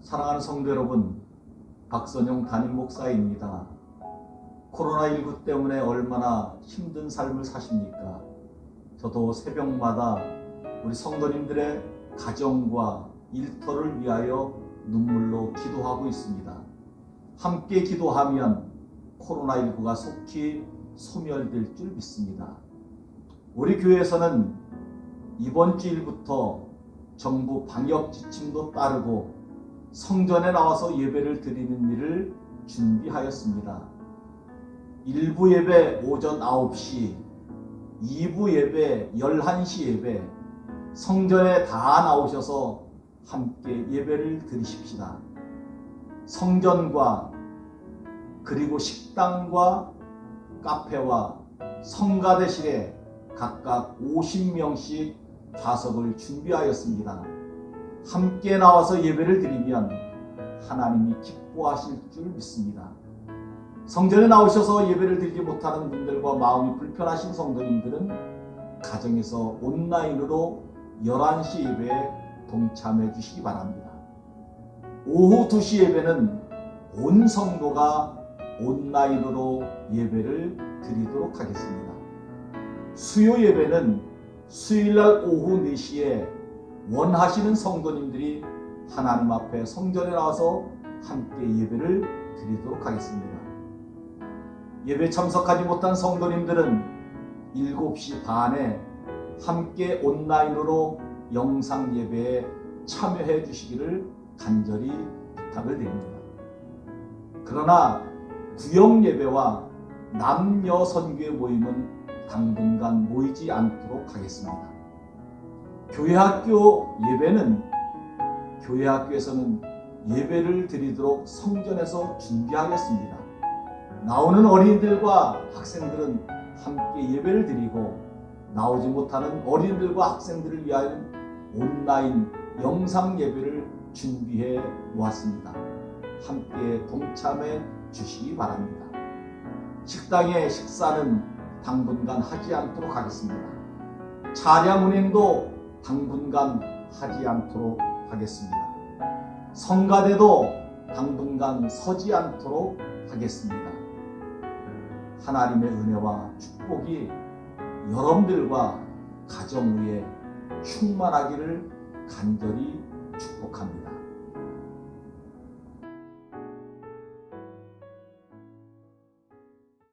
사랑하는 성도 여러분, 박선용 담임 목사입니다. 코로나19 때문에 얼마나 힘든 삶을 사십니까? 저도 새벽마다 우리 성도님들의 가정과 일터를 위하여 눈물로 기도하고 있습니다. 함께 기도하면 코로나19가 속히 소멸될 줄 믿습니다. 우리 교회에서는 이번 주일부터 정부 방역 지침도 따르고 성전에 나와서 예배를 드리는 일을 준비하였습니다. 1부 예배 오전 9시, 2부 예배 11시 예배, 성전에 다 나오셔서 함께 예배를 드리십시다. 성전과 그리고 식당과 카페와 성가대실에 각각 50명씩 좌석을 준비하였습니다. 함께 나와서 예배를 드리면 하나님이 기뻐하실 줄 믿습니다. 성전에 나오셔서 예배를 드리지 못하는 분들과 마음이 불편하신 성도님들은 가정에서 온라인으로 11시 예배에 동참해 주시기 바랍니다. 오후 2시 예배는 온 성도가 온라인으로 예배를 드리도록 하겠습니다. 수요 예배는 수요일날 오후 4시에 원하시는 성도님들이 하나님 앞에 성전에 나와서 함께 예배를 드리도록 하겠습니다. 예배 참석하지 못한 성도님들은 7시 반에 함께 온라인으로 영상 예배에 참여해 주시기를 간절히 부탁을 드립니다. 그러나 구역 예배와 남녀 선교의 모임은 당분간 모이지 않도록 하겠습니다. 교회 학교 예배는 교회 학교에서는 예배를 드리도록 성전에서 준비하겠습니다. 나오는 어린이들과 학생들은 함께 예배를 드리고 나오지 못하는 어린이들과 학생들을 위하여 온라인 영상 예배를 준비해 놓았습니다. 함께 동참해 주시기 바랍니다. 식당의 식사는 당분간 하지 않도록 하겠습니다. 차량 운행도 당분간 하지 않도록 하겠습니다. 성가대도 당분간 서지 않도록 하겠습니다. 하나님의 은혜와 축복이 여러분들과 가정 위에 충만하기를 간절히 축복합니다.